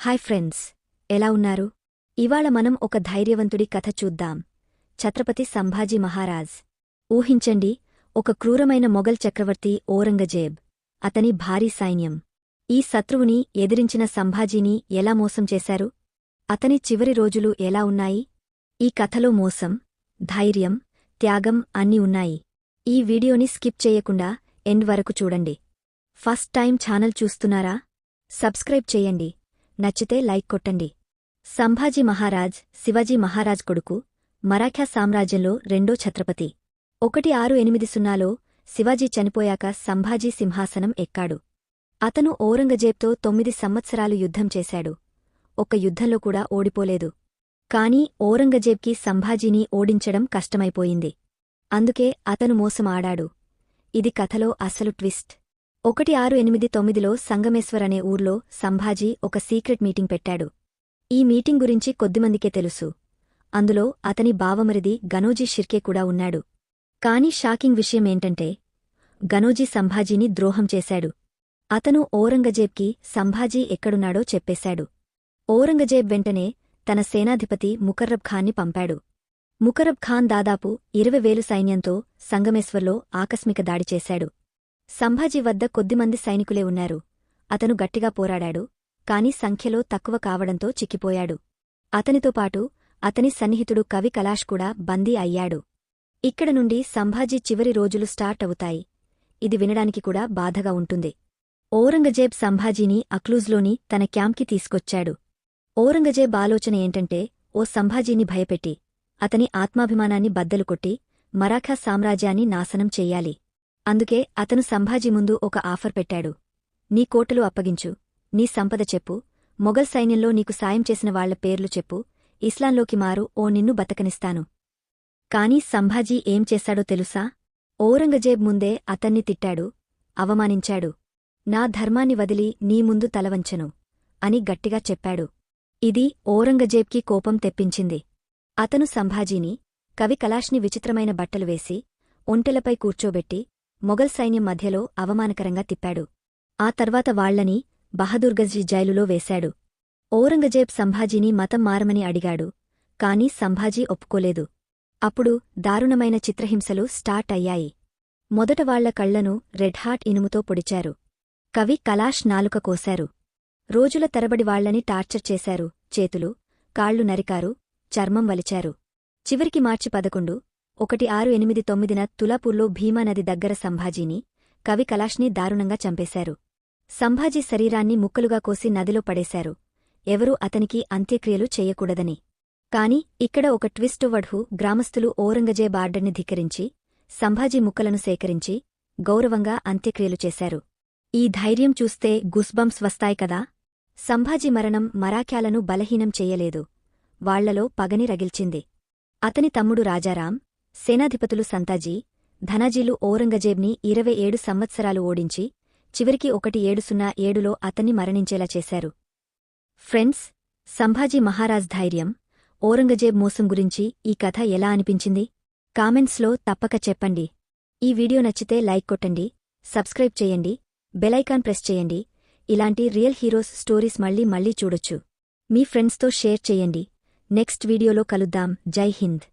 Hi friends ఎలా ఉన్నారు? ఇవాళ మనం ఒక ధైర్యవంతుడి కథ చూద్దాం. ఛత్రపతి సంభాజీ మహారాజ్. ఊహించండి ఒక క్రూరమైన మొఘల్ చక్రవర్తి ఔరంగజేబ్. అతని భారీ సైన్యం. ఈ శత్రువుని ఎదిరించిన సంభాజీని ఎలా మోసం చేశారు? అతని చివరి రోజులు ఎలా ఉన్నాయి? ఈ కథలో మోసం ధైర్యం త్యాగం అన్నీ ఉన్నాయి. ఈ వీడియోని స్కిప్ చేయకుండా ఎండ్ వరకు చూడండి. ఫస్ట్ టైం ఛానల్ చూస్తున్నారా? సబ్స్క్రైబ్ చేయండి. నచ్చితే లైక్ కొట్టండి. సంభాజీ మహారాజ్ శివాజీ మహారాజ్ కొడుకు మరాఠా సామ్రాజ్యంలో రెండో ఛత్రపతి. ఒకటి ఆరు ఎనిమిది సున్నాలో శివాజీ చనిపోయాక సంభాజీ సింహాసనం ఎక్కాడు. అతను ఔరంగజేబ్తో తొమ్మిది సంవత్సరాలు యుద్ధం చేశాడు. ఒక్క యుద్ధంలో కూడా ఓడిపోలేదు. కాని ఔరంగజేబ్కి సంభాజీని ఓడించడం కష్టమైపోయింది. అందుకే అతను మోసం ఆడాడు ఇది కథలో అసలు ట్విస్ట్. ఒకటి ఆరు ఎనిమిది తొమ్మిదిలో సంగమేశ్వర్ అనే ఊర్లో సంభాజీ ఒక సీక్రెట్ మీటింగ్ పెట్టాడు. ఈ మీటింగ్ గురించి కొద్దిమందికే తెలుసు. అందులో అతని బావమరిది గనోజీ షిర్కే కూడా ఉన్నాడు. కాని షాకింగ్ విషయమేంటంటే గనోజీ సంభాజీని ద్రోహం చేశాడు. అతను ఔరంగజేబ్కి సంభాజీ ఎక్కడున్నాడో చెప్పేశాడు. ఔరంగజేబ్ వెంటనే తన సేనాధిపతి ముకర్రబ్ ఖాన్ని పంపాడు. ముకరబ్ ఖాన్ దాదాపు ఇరవై వేలు సైన్యంతో సంగమేశ్వర్లో ఆకస్మిక దాడి చేశాడు. సంభాజీ వద్ద కొద్దిమంది సైనికులే ఉన్నారు. అతను గట్టిగా పోరాడాడు కాని సంఖ్యలో తక్కువ కావడంతో చిక్కిపోయాడు. అతనితో పాటు అతని సన్నిహితుడు కవి కలాష్ కూడా బందీ అయ్యాడు. ఇక్కడ నుండి సంభాజీ చివరి రోజులు స్టార్ట్ అవుతాయి. ఇది వినడానికి కూడా బాధగా ఉంటుంది. ఔరంగజేబ్ సంభాజీని అక్లూజ్లోని తన క్యాంప్కి తీసుకొచ్చాడు. ఔరంగజేబ్ ఆలోచన ఏంటంటే ఓ సంభాజీని భయపెట్టి అతని ఆత్మాభిమానాన్ని బద్దలు కొట్టి మరాఠా సామ్రాజ్యాన్ని నాశనం చెయ్యాలి అందుకే అతను సంభాజీ ముందు ఒక ఆఫర్ పెట్టాడు. నీ కోటలు అప్పగించు నీ సంపద చెప్పు మొఘల్ సైన్యంలో నీకు సాయం చేసిన వాళ్ళ పేర్లు చెప్పు ఇస్లాంలోకి మారు ఓ నిన్ను బతకనిస్తాను. కాని సంభాజీ ఏం చేశాడో తెలుసా? ఔరంగజేబ్ ముందే అతన్ని తిట్టాడు అవమానించాడు. నా ధర్మాన్ని వదిలి నీ ముందు తలవంచను అని గట్టిగా చెప్పాడు. ఇది ఔరంగజేబ్కి కోపం తెప్పించింది. అతను సంభాజీని కవి కలాష్ని విచిత్రమైన బట్టలు వేసి ఒంటెలపై కూర్చోబెట్టి మొఘల్ సైన్యం మధ్యలో అవమానకరంగా తిప్పాడు. ఆ తర్వాత వాళ్ళని బహదూర్గజీ జైలులో వేశాడు. ఔరంగజేబ్ సంభాజీని మతం మారమని అడిగాడు కాని సంభాజీ ఒప్పుకోలేదు. అప్పుడు దారుణమైన చిత్రహింసలు స్టార్ట్ అయ్యాయి. మొదట వాళ్ళ కళ్ళను రెడ్హాట్ ఇనుముతో పొడిచారు. కవి కలాష్ నాలుక కోశారు. రోజుల తరబడి వాళ్ళని టార్చర్ చేశారు చేతులు కాళ్ళు నరికారు చర్మం వలిచారు. చివరికి మార్చి పదకొండు ఒకటి ఆరు ఎనిమిది తొమ్మిదిన తులాపూర్లో భీమానది దగ్గర సంభాజీని కవి కలాష్ని దారుణంగా చంపేశారు. సంభాజీ శరీరాన్ని ముక్కలుగా కోసి నదిలో పడేశారు. ఎవరూ అతనికి అంత్యక్రియలు చెయ్యకూడదని కాని ఇక్కడ ఒక ట్విస్ట్ వడ్హు గ్రామస్థులు ఔరంగజేబ్ ఆర్డర్ని ధిక్కరించి సంభాజీ ముక్కలను సేకరించి గౌరవంగా అంత్యక్రియలు చేశారు. ఈ ధైర్యం చూస్తే గుస్బంప్స్ వస్తాయి కదా? సంభాజీ మరణం మరాఖ్యాలను బలహీనం చెయ్యలేదు వాళ్ళలో పగని రగిల్చింది. అతని తమ్ముడు రాజారాం సేనాధిపతులు సంతాజీ ధనాజీలు ఔరంగజేబ్ని ఇరవై ఏడు సంవత్సరాలు ఓడించి చివరికి ఒకటి ఏడు సున్నా ఏడులో అతన్ని మరణించేలా చేశారు. ఫ్రెండ్స్ సంభాజీ మహారాజ్ ధైర్యం ఔరంగజేబ్ మోసం గురించి ఈ కథ ఎలా అనిపించింది? కామెంట్స్లో తప్పక చెప్పండి. ఈ వీడియో నచ్చితే లైక్ కొట్టండి సబ్స్క్రైబ్ చేయండి బెలైకాన్ ప్రెస్ చేయండి. ఇలాంటి రియల్ హీరోస్ స్టోరీస్ మళ్ళీ మళ్ళీ చూడొచ్చు. మీ ఫ్రెండ్స్తో షేర్ చేయండి. నెక్స్ట్ వీడియోలో కలుద్దాం. జై హింద్.